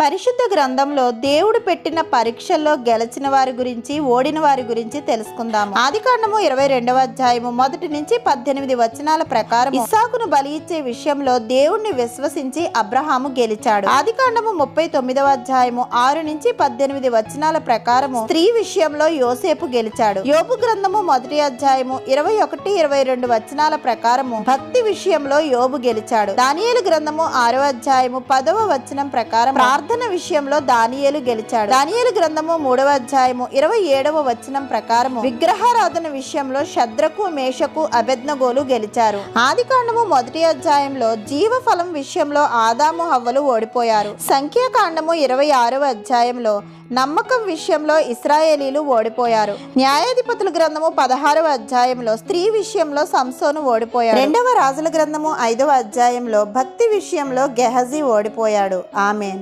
పరిశుద్ధ గ్రంథంలో దేవుడు పెట్టిన పరీక్షల్లో గెలిచిన వారి గురించి ఓడిన వారి గురించి తెలుసుకుందాము. ఆది కాండము ఇరవై రెండవ అధ్యాయము మొదటి నుంచి పద్దెనిమిది వచనాల ప్రకారం ఇస్సాకును బలి ఇచ్చే విషయంలో దేవుణ్ణి విశ్వసించి అబ్రహాము గెలిచాడు. ఆది కాండము ముప్పై తొమ్మిదవ అధ్యాయము ఆరు నుంచి పద్దెనిమిది వచనాల ప్రకారము స్త్రీ విషయంలో యోసేపు గెలిచాడు. యోపు గ్రంథము మొదటి అధ్యాయము ఇరవై ఒకటి ఇరవై రెండు వచనాల ప్రకారము భక్తి విషయంలో యోబు గెలిచాడు. దానియేలు గ్రంథము ఆరో అధ్యాయము పదవ వచనం ప్రకారం ప్రార్థన ప్రార్థన విషయంలో దానియేలు గెలిచాడు. దానియేలు గ్రంథము మూడవ అధ్యాయము ఇరవై ఏడవ వచనం ప్రకారము విగ్రహారాధన విషయంలో శద్రకు మేషకు అభెజ్ఞగోలు గెలిచారు. ఆది కాండము మొదటి అధ్యాయంలో జీవ ఫలం విషయంలో ఆదాము హవ్వలు ఓడిపోయారు. సంఖ్యాకాండము ఇరవై ఆరవ అధ్యాయంలో నమ్మకం విషయంలో ఇస్రాయేలీలు ఓడిపోయారు. న్యాయాధిపతుల గ్రంథము పదహారవ అధ్యాయంలో స్త్రీ విషయంలో సంసోను ఓడిపోయాడు. రెండవ రాజుల గ్రంథము ఐదవ అధ్యాయంలో భక్తి విషయంలో గెహజీ ఓడిపోయాడు. ఆమెన్.